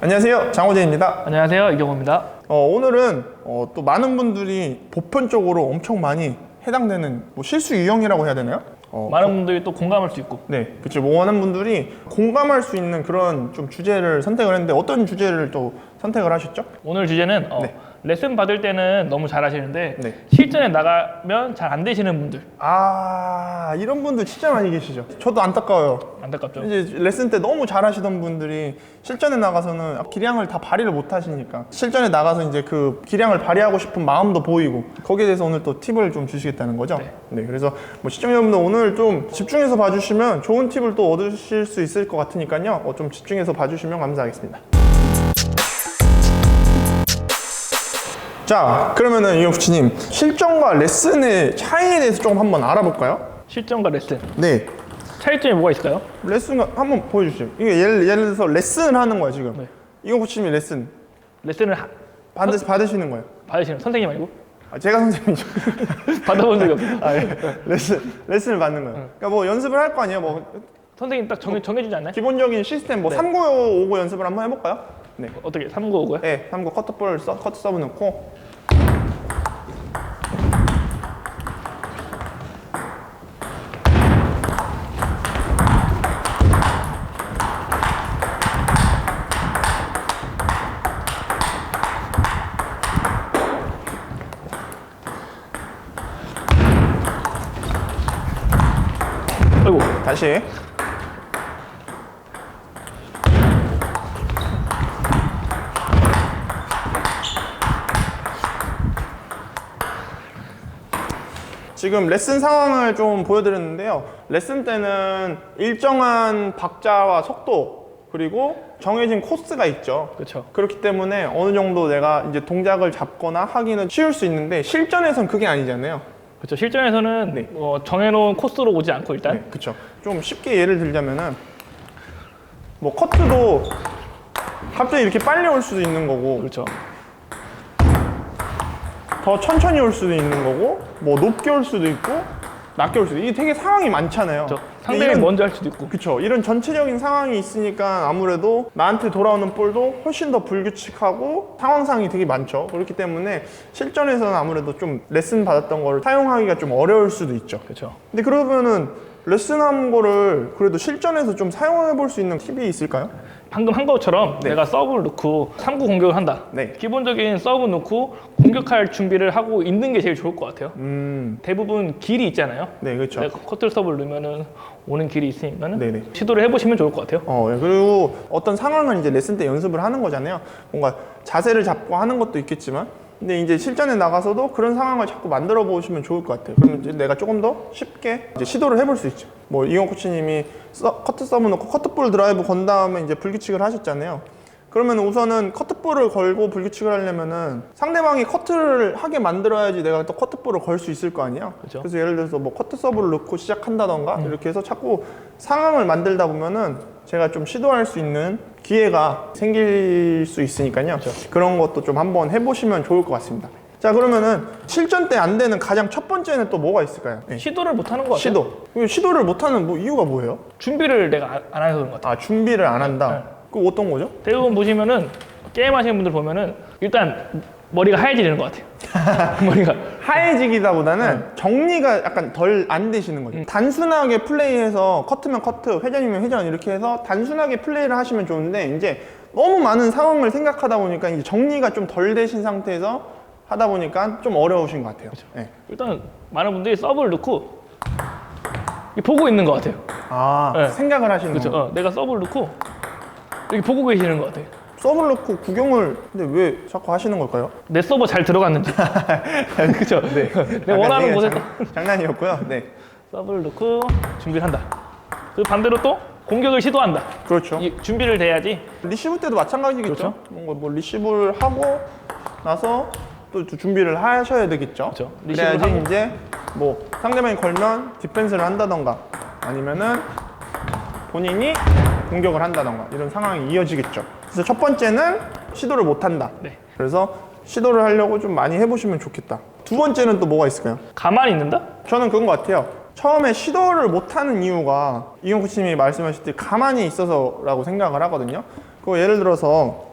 안녕하세요. 장호재입니다. 안녕하세요 이경호입니다. 어, 오늘은 어, 또 많은 분들이 보편적으로 엄청 많이 해당되는 뭐 실수 유형이라고 해야 되나요? 어, 많은 분들이 또 공감할 수 있고 네, 그렇죠. 뭐 많은 분들이 공감할 수 있는 그런 좀 주제를 선택을 했는데 어떤 주제를 또 선택을 하셨죠? 오늘 주제는 어, 네. 레슨 받을 때는 너무 잘하시는데 네. 실전에 나가면 잘 안 되시는 분들 아, 이런 분들 진짜 많이 계시죠. 저도 안타까워요. 안타깝죠. 이제 레슨 때 너무 잘하시던 분들이 실전에 나가서는 기량을 다 발휘를 못 하시니까 실전에 나가서 이제 그 기량을 발휘하고 싶은 마음도 보이고 거기에 대해서 오늘 또 팁을 좀 주시겠다는 거죠. 네. 그래서 뭐 시청자분들 오늘 좀 집중해서 봐주시면 좋은 팁을 또 얻으실 수 있을 것 같으니까요. 어, 좀 집중해서 봐주시면 감사하겠습니다. 자, 그러면은 이영수님 실전과 레슨의 차이에 대해서 조금 한번 알아볼까요? 실전과 레슨 네. 차이점이 뭐가 있을까요? 레슨 한번 보여주시죠. 이게 예를, 예를 들어서 레슨을 하는 거야 지금. 네. 이거 코치님이 레슨 레슨을 하- 받으, 받으시는 거예요. 받으시는 선생님 아니고 아, 제가 선생님이죠. 받아본 적이 없어요. 아, 예. 레슨 레슨을 받는 거예요. 그러니까 뭐 연습을 할 거 아니에요. 뭐 선생님 딱 정해, 정해주지 않나요? 기본적인 시스템 뭐 네. 395 연습을 한번 해볼까요? 네. 어떻게 395고요? 네, 395 커트볼 서, 커트 서브 넣고 아이고 다시 지금 레슨 상황을 좀 보여드렸는데요. 레슨 때는 일정한 박자와 속도 그리고 정해진 코스가 있죠. 그렇죠. 그렇기 때문에 어느 정도 내가 이제 동작을 잡거나 하기는 쉬울 수 있는데 실전에선 그게 아니잖아요. 그렇죠. 실전에서는 네. 어, 정해놓은 코스로 오지 않고 일단 네, 그쵸. 좀 쉽게 예를 들자면은 뭐 커트도 갑자기 이렇게 빨리 올 수도 있는 거고 그렇죠. 더 천천히 올 수도 있는 거고 뭐 높게 올 수도 있고 낮게 올 수도 있고 이게 되게 상황이 많잖아요. 그렇죠. 상대가 이런- 먼저 할 수도 있고 그쵸. 이런 전체적인 상황이 있으니까 아무래도 나한테 돌아오는 볼도 훨씬 더 불규칙하고 상황상이 되게 많죠. 그렇기 때문에 실전에서는 아무래도 좀 레슨 받았던 거를 사용하기가 좀 어려울 수도 있죠. 그렇죠. 근데 그러면은 레슨한 거를 그래도 실전에서 좀 사용해 볼 수 있는 팁이 있을까요? 방금 한 것처럼 네. 내가 서브를 넣고 3구 공격을 한다. 네. 기본적인 서브 넣고 공격할 준비를 하고 있는 게 제일 좋을 것 같아요. 음, 대부분 길이 있잖아요. 네, 그렇죠. 내가 커트 서브를 넣으면은 오는 길이 있으니까는 네네. 시도를 해보시면 좋을 것 같아요. 어, 예. 그리고 어떤 상황을 이제 레슨 때 연습을 하는 거잖아요. 뭔가 자세를 잡고 하는 것도 있겠지만, 근데 이제 실전에 나가서도 그런 상황을 자꾸 만들어 보시면 좋을 것 같아요. 그러면 이제 내가 조금 더 쉽게 이제 시도를 해볼 수 있죠. 뭐 이용 코치님이 서- 커트 서브 넣고 커트볼 드라이브 건 다음에 이제 불규칙을 하셨잖아요. 그러면 우선은 커트볼을 걸고 불규칙을 하려면은 상대방이 커트를 하게 만들어야지 내가 또 커트볼을 걸 수 있을 거 아니에요. 그죠. 그래서 예를 들어서 뭐 커트 서브를 넣고 시작한다던가 이렇게 해서 자꾸 상황을 만들다 보면은 제가 좀 시도할 수 있는 기회가 생길 수 있으니까요. 그런 것도 좀 한번 해보시면 좋을 것 같습니다. 자 그러면은 실전 때 안 되는 가장 첫 번째는 또 뭐가 있을까요? 네. 시도를 못 하는 것 같아요. 시도. 그 시도를 못하는 뭐 이유가 뭐예요? 준비를 내가 안- 안 해서 그런 것 같아요. 아 준비를 안 한다. 그 어떤 거죠? 대부분 보시면은 게임 하시는 분들 보면은 일단 머리가 하얘지는 것 같아요. 머리가 하얘지기다보다는 정리가 약간 덜 안 되시는 거죠. 단순하게 플레이해서 커트면 커트, 회전이면 회전 이렇게 해서 단순하게 플레이를 하시면 좋은데 이제 너무 많은 상황을 생각하다 보니까 이제 정리가 좀 덜 되신 상태에서 하다 보니까 좀 어려우신 것 같아요. 네. 일단 많은 분들이 서브를 넣고 이렇게 보고 있는 것 같아요. 아 네. 생각을 하시는 그렇죠. 거죠. 어, 내가 서브를 넣고 이렇게 보고 계시는 것 같아요. 서브를 넣고 구경을 근데 왜 자꾸 하시는 걸까요? 내 서버 잘 들어갔는지. 그렇죠. 네. 약간 원하는 곳에 장- 장난이었고요. 네, 서브를 넣고 준비를 한다. 그 반대로 또 공격을 시도한다. 그렇죠. 이 준비를 돼야지. 리시브 때도 마찬가지겠죠. 그렇죠. 뭔가 뭐 리시브를 하고 나서 또 준비를 하셔야 되겠죠. 그렇죠. 그래야지 리시브를 하고. 이제 뭐 상대방이 걸면 디펜스를 한다던가 아니면은 본인이 공격을 한다던가 이런 상황이 이어지겠죠. 그래서 첫 번째는 시도를 못 한다. 네. 그래서 시도를 하려고 좀 많이 해보시면 좋겠다. 두 번째는 또 뭐가 있을까요? 가만히 있는다? 저는 그런 것 같아요. 처음에 시도를 못하는 이유가 이용 코치님이 말씀하실 때 가만히 있어서라고 생각을 하거든요. 그 예를 들어서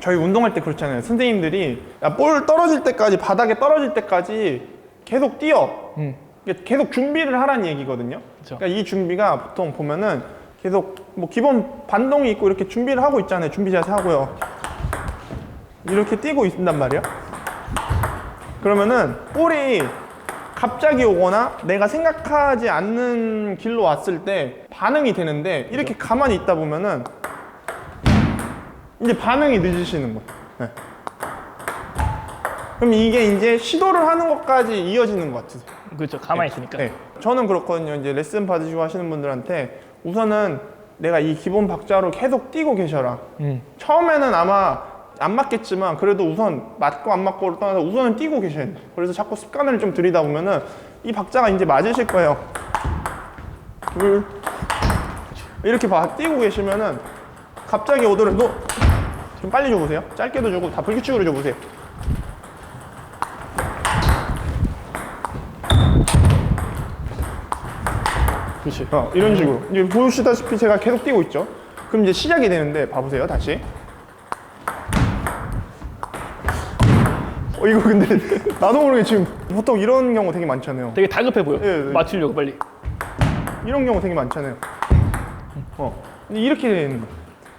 저희 운동할 때 그렇잖아요. 선생님들이 야, 볼 떨어질 때까지 바닥에 떨어질 때까지 계속 뛰어. 음. 이게 계속 준비를 하라는 얘기거든요. 그쵸. 그러니까 이 준비가 보통 보면은 계속 뭐 기본 반동이 있고 이렇게 준비를 하고 있잖아요. 준비 자세 하고요. 이렇게 뛰고 있단 말이에요. 그러면은 볼이 갑자기 오거나 내가 생각하지 않는 길로 왔을 때 반응이 되는데 이렇게 가만히 있다 보면은 이제 반응이 늦으시는 거예요. 네. 그럼 이게 이제 시도를 하는 것까지 이어지는 것 같으세요. 그렇죠. 가만히 있으니까. 네. 저는 그렇거든요. 이제 레슨 받으시고 하시는 분들한테 우선은 내가 이 기본 박자로 계속 뛰고 계셔라. 음. 처음에는 아마 안 맞겠지만 그래도 우선 맞고 안 맞고를 떠나서 우선은 뛰고 계셔야 돼요. 그래서 자꾸 습관을 좀 들이다 보면은 이 박자가 이제 맞으실 거예요. 둘 이렇게 봐 뛰고 계시면은 갑자기 오더를 너 좀 빨리 줘보세요. 짧게도 주고 다 불규칙으로 줘보세요. 그렇지. 어, 이런 식으로 이제 보시다시피 제가 계속 뛰고 있죠. 그럼 이제 시작이 되는데 봐보세요 다시. 어 이거 근데 나도 모르게 지금 보통 이런 경우 되게 많잖아요. 되게 다급해 보여. 예, 예. 맞추려고 빨리. 이런 경우 되게 많잖아요. 어 근데 이렇게 되는 거.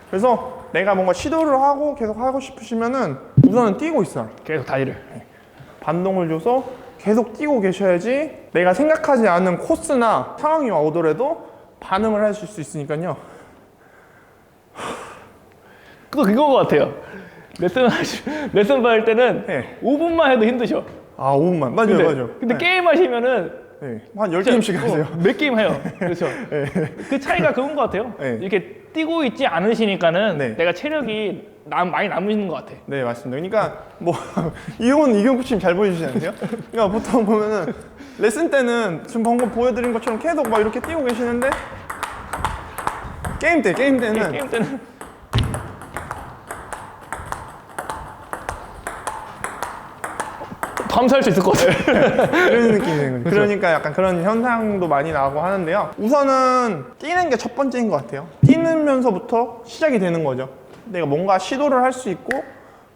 그래서 내가 뭔가 시도를 하고 계속 하고 싶으시면은 우선은 뛰고 있어요. 계속 다리를. 반동을 줘서 계속 뛰고 계셔야지 내가 생각하지 않은 코스나 상황이 오더라도 반응을 하실 수 있으니까요. 또 그거 것 같아요. 레슨 하시, 레슨 받을 때는 네. 5분만 해도 힘드셔. 아 5분만 맞아요 근데, 맞아요. 근데 네. 게임 하시면은 네. 한 10게임씩 하세요. 어, 몇 게임 해요. 그렇죠. 그 차이가 그건 것 같아요. 네. 이렇게 뛰고 있지 않으시니까는 네. 내가 체력이 남, 많이 남으시는 것 같아. 네 맞습니다. 그러니까 뭐 이건 이경 코치님 잘 보여주시지 않으세요? 그러니까 보통 보면은 레슨 때는 지금 방금 보여드린 것처럼 계속 막 이렇게 뛰고 계시는데 게임 때 게임 때는 게임 때는 감사할 수 있을 것 같아. 이런 느낌이 드는 거죠. 그러니까 약간 그런 현상도 많이 나고 하는데요. 우선은 뛰는 게 첫 번째인 것 같아요. 뛰면서부터 시작이 되는 거죠. 내가 뭔가 시도를 할 수 있고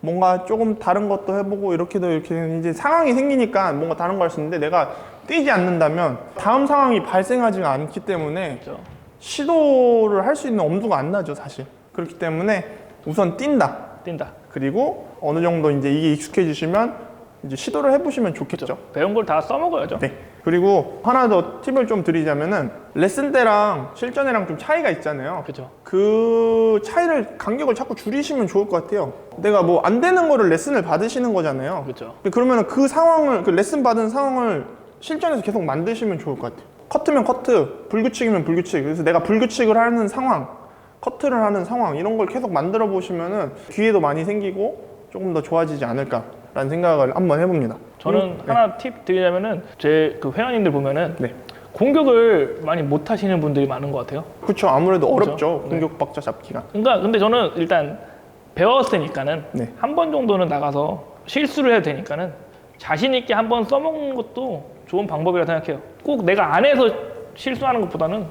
뭔가 조금 다른 것도 해보고 이렇게도 이렇게 이제 상황이 생기니까 뭔가 다른 거할수 있는데 내가 뛰지 않는다면 다음 상황이 발생하지가 않기 때문에 그렇죠. 시도를 할 수 있는 엄두가 안 나죠, 사실. 그렇기 때문에 우선 뛴다. 뛴다. 그리고 어느 정도 이제 이게 익숙해지시면 이제 시도를 해보시면 좋겠죠. 배운 걸 다 써먹어야죠. 네. 그리고 하나 더 팁을 좀 드리자면은 레슨 때랑 실전이랑 좀 차이가 있잖아요. 그렇죠. 그 차이를 간격을 자꾸 줄이시면 좋을 것 같아요. 내가 뭐 안 되는 거를 레슨을 받으시는 거잖아요. 그렇죠. 근데 그러면은 그 상황을 그 레슨 받은 상황을 실전에서 계속 만드시면 좋을 것 같아요. 커트면 커트, 불규칙이면 불규칙. 그래서 내가 불규칙을 하는 상황, 커트를 하는 상황 이런 걸 계속 만들어 보시면은 기회도 많이 생기고 조금 더 좋아지지 않을까 라는 생각을 한번 해봅니다. 저는 음, 네. 하나 팁 드리자면은 제 그 회원님들 보면은 네. 공격을 많이 못 하시는 분들이 많은 것 같아요. 그렇죠. 아무래도 그렇죠. 어렵죠. 네. 공격 박자 잡기가. 그러니까 근데 저는 일단 배웠으니까는 네. 한 번 정도는 나가서 실수를 해도 되니까는 자신 있게 한 번 써먹는 것도 좋은 방법이라 생각해요. 꼭 내가 안 해서 실수하는 것보다는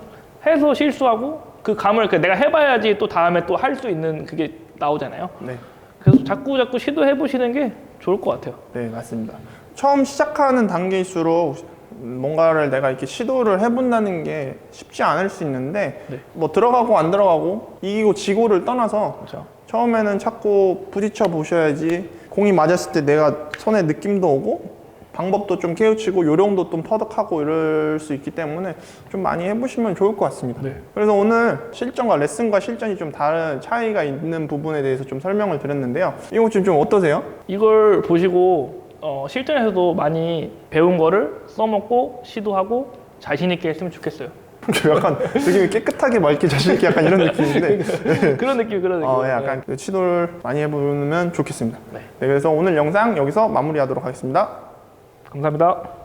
해서 실수하고 그 감을 그 내가 해봐야지 또 다음에 또 할 수 있는 그게 나오잖아요. 네. 그래서 자꾸 자꾸 시도해 보시는 게 좋을 것 같아요. 네, 맞습니다. 처음 시작하는 단계일수록 뭔가를 내가 이렇게 시도를 해본다는 게 쉽지 않을 수 있는데 네. 뭐 들어가고 안 들어가고 이기고 지고를 떠나서 그렇죠. 처음에는 자꾸 부딪혀 보셔야지 공이 맞았을 때 내가 손에 느낌도 오고 방법도 좀 깨우치고 요령도 좀 터득하고 이럴 수 있기 때문에 좀 많이 해보시면 좋을 것 같습니다. 네. 그래서 오늘 실전과 레슨과 실전이 좀 다른 차이가 있는 부분에 대해서 좀 설명을 드렸는데요. 이거 지금 좀 어떠세요? 이걸 보시고 어, 실전에서도 많이 배운 거를 써먹고 시도하고 자신 있게 했으면 좋겠어요. 저 약간 되게 깨끗하게 맑게 자신있게 약간 이런 느낌인데 그런 느낌, 그런 느낌. 어, 예, 약간 그 시도를 많이 해보면 좋겠습니다. 네. 네, 그래서 오늘 영상 여기서 마무리하도록 하겠습니다. 감사합니다.